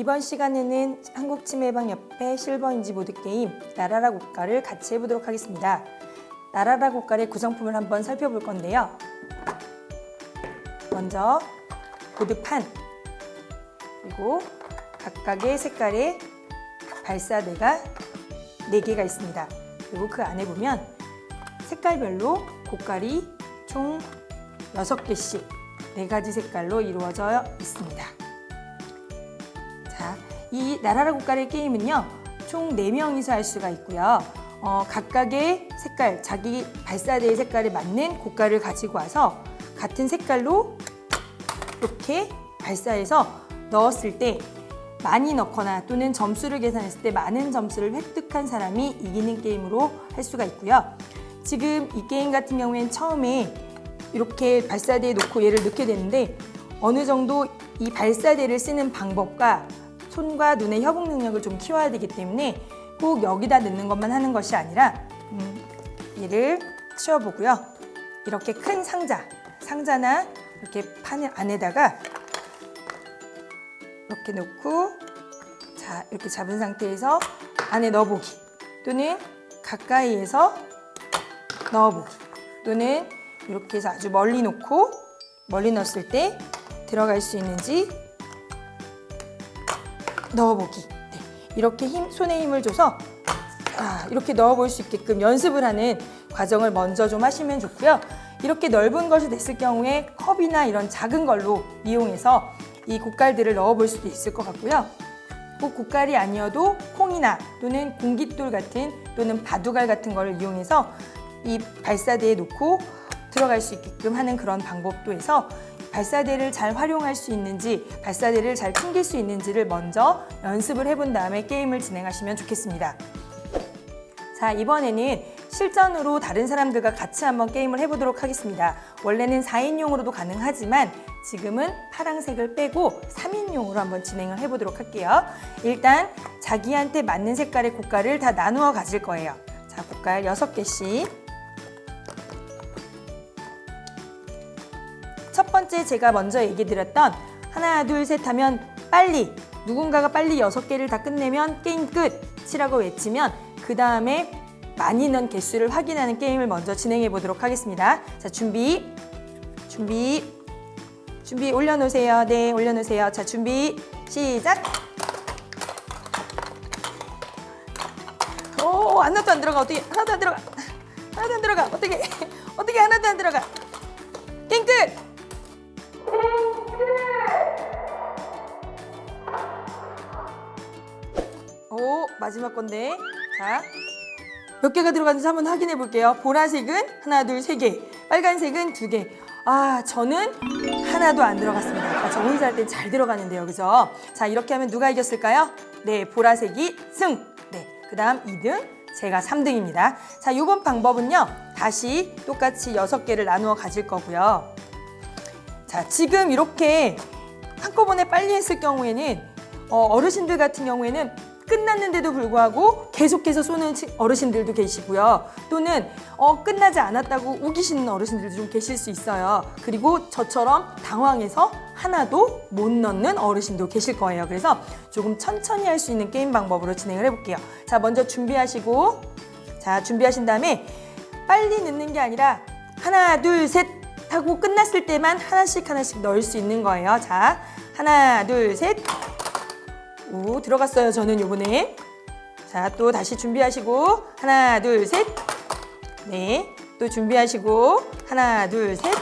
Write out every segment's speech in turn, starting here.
이번 시간에는 한국치매예방협회 실버인지 보드게임 나라라 국가를 같이 해보도록 하겠습니다. 나라라 국가의 구성품을 한번 살펴볼 건데요. 먼저 보드판 그리고 각각의 색깔의 발사대가 4개가 있습니다. 그리고 그 안에 보면 색깔별로 고깔이 총 6개씩 4가지 색깔로 이루어져 있습니다. 자, 이 나라라 국가의 게임은요, 총 4명이서 할 수가 있고요. 어, 각각의 색깔, 자기 발사대의 색깔에 맞는 고깔을 가지고 와서 같은 색깔로 이렇게 발사해서 넣었을 때 많이 넣거나 또는 점수를 계산했을 때 많은 점수를 획득한 사람이 이기는 게임으로 할 수가 있고요. 지금 이 게임 같은 경우에는 처음에 이렇게 발사대에 놓고 얘를 넣게 되는데 어느 정도 이 발사대를 쓰는 방법과 손과 눈의 협응 능력을 좀 키워야 되기 때문에 꼭 여기다 넣는 것만 하는 것이 아니라 음, 얘를 치워보고요. 이렇게 큰 상자, 상자나 이렇게 판 안에다가 이렇게 놓고 자 이렇게 잡은 상태에서 안에 넣어보기 또는 가까이에서 넣어보기 또는 이렇게 해서 아주 멀리 놓고 멀리 넣었을 때 들어갈 수 있는지 넣어보기 네, 이렇게 힘, 손에 힘을 줘서 아, 이렇게 넣어볼 수 있게끔 연습을 하는 과정을 먼저 좀 하시면 좋고요. 이렇게 넓은 것이 됐을 경우에 컵이나 이런 작은 걸로 이용해서 이 고깔들을 넣어볼 수도 있을 것 같고요. 꼭 고깔이 아니어도 콩이나 또는 공깃돌 같은 또는 바둑알 같은 걸 이용해서 이 발사대에 놓고 들어갈 수 있게끔 하는 그런 방법도 해서 발사대를 잘 활용할 수 있는지 발사대를 잘 튕길 수 있는지를 먼저 연습을 해본 다음에 게임을 진행하시면 좋겠습니다. 자, 이번에는 실전으로 다른 사람들과 같이 한번 게임을 해보도록 하겠습니다. 원래는 4인용으로도 가능하지만 지금은 파랑색을 빼고 3인용으로 한번 진행을 해보도록 할게요. 일단 자기한테 맞는 색깔의 고깔을 다 나누어 가질 거예요. 자, 고깔 6개씩. 번째 제가 먼저 얘기 드렸던 하나, 둘, 셋 하면 빨리 누군가가 빨리 여섯 개를 다 끝내면 게임 끝이라고 외치면 그 다음에 많이 넣은 개수를 확인하는 게임을 먼저 진행해 보도록 하겠습니다. 자, 준비, 준비, 준비 올려놓으세요. 네, 올려놓으세요. 자, 준비, 시작. 오, 하나도 안 들어가. 어떻게 하나도 안 들어가. 하나도 안 들어가. 어떻게 건데. 자, 몇 개가 들어갔는지 한번 확인해 볼게요. 보라색은 하나, 둘, 세 개. 빨간색은 두 개. 아, 저는 하나도 안 들어갔습니다. 아, 저 혼자 할 땐 잘 들어가는데요. 그죠? 자, 이렇게 하면 누가 이겼을까요? 네, 보라색이 승. 네, 그 다음 2등, 제가 3등입니다. 자, 요번 방법은요. 다시 똑같이 여섯 개를 나누어 가질 거고요. 자, 지금 이렇게 한꺼번에 빨리 했을 경우에는 어, 어르신들 같은 경우에는 끝났는데도 불구하고 계속해서 쏘는 치- 어르신들도 계시고요. 또는 어, 끝나지 않았다고 우기시는 어르신들도 좀 계실 수 있어요. 그리고 저처럼 당황해서 하나도 못 넣는 어르신도 계실 거예요. 그래서 조금 천천히 할 수 있는 게임 방법으로 진행을 해볼게요. 자, 먼저 준비하시고, 자, 준비하신 다음에 빨리 넣는 게 아니라 하나, 둘, 셋 하고 끝났을 때만 하나씩 하나씩 넣을 수 있는 거예요. 자, 하나, 둘, 셋. 오, 들어갔어요. 저는 요번에. 자, 또 다시 준비하시고 하나, 둘, 셋. 네. 또 준비하시고 하나, 둘, 셋.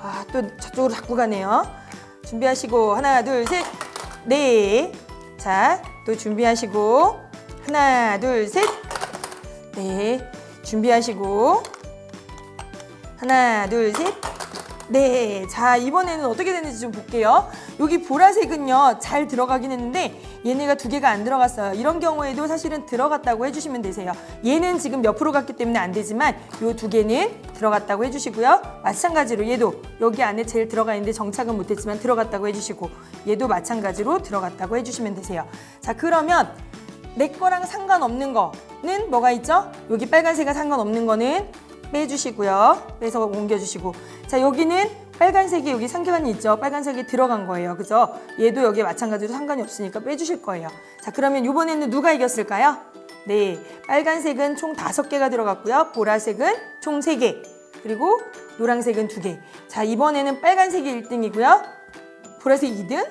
아, 또 저쪽으로 자꾸 가네요. 준비하시고 하나, 둘, 셋. 네. 자, 또 준비하시고 하나, 둘, 셋. 네. 준비하시고 하나, 둘, 셋. 네. 자, 이번에는 어떻게 됐는지 좀 볼게요. 여기 보라색은요, 잘 들어가긴 했는데, 얘네가 두 개가 안 들어갔어요. 이런 경우에도 사실은 들어갔다고 해주시면 되세요. 얘는 지금 몇 프로 갔기 때문에 안 되지만, 요 두 개는 들어갔다고 해주시고요. 마찬가지로 얘도 여기 안에 제일 들어가 있는데 정착은 못했지만 들어갔다고 해주시고, 얘도 마찬가지로 들어갔다고 해주시면 되세요. 자, 그러면 내 거랑 상관없는 거는 뭐가 있죠? 여기 빨간색과 상관없는 거는 빼주시고요. 빼서 옮겨주시고. 자, 여기는 빨간색이 여기 상관이 있죠. 빨간색이 들어간 거예요. 그죠? 얘도 여기에 마찬가지로 상관이 없으니까 빼주실 거예요. 자, 그러면 이번에는 누가 이겼을까요? 네, 빨간색은 총 다섯 개가 들어갔고요. 보라색은 총 세 개. 그리고 노란색은 두 개. 자, 이번에는 빨간색이 1등이고요. 보라색이 2등,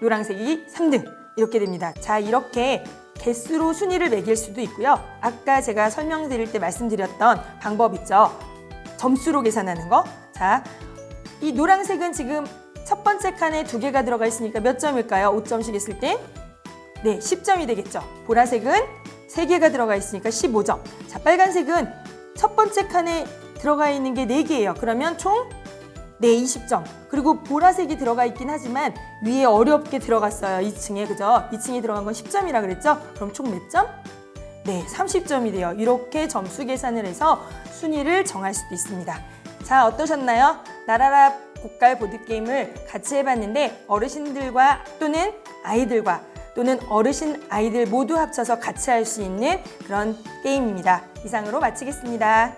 노란색이 3등. 이렇게 됩니다. 자, 이렇게 개수로 순위를 매길 수도 있고요. 아까 제가 설명드릴 때 말씀드렸던 방법 있죠. 점수로 계산하는 거. 자, 이 노란색은 지금 첫 번째 칸에 두 개가 들어가 있으니까 몇 점일까요? 5점씩 했을 때? 네, 10점이 되겠죠. 보라색은 세개가 들어가 있으니까 15점. 자, 빨간색은 첫 번째 칸에 들어가 있는 게 네개예요 그러면 총 네, 20점. 그리고 보라색이 들어가 있긴 하지만 위에 어렵게 들어갔어요. 2층에. 그죠? 2층에 들어간 건 10점이라 그랬죠? 그럼 총 몇 점? 네, 30점이 돼요. 이렇게 점수 계산을 해서 순위를 정할 수도 있습니다. 자, 어떠셨나요? 나라라 고깔 보드게임을 같이 해봤는데 어르신들과 또는 아이들과 또는 어르신 아이들 모두 합쳐서 같이 할 수 있는 그런 게임입니다. 이상으로 마치겠습니다.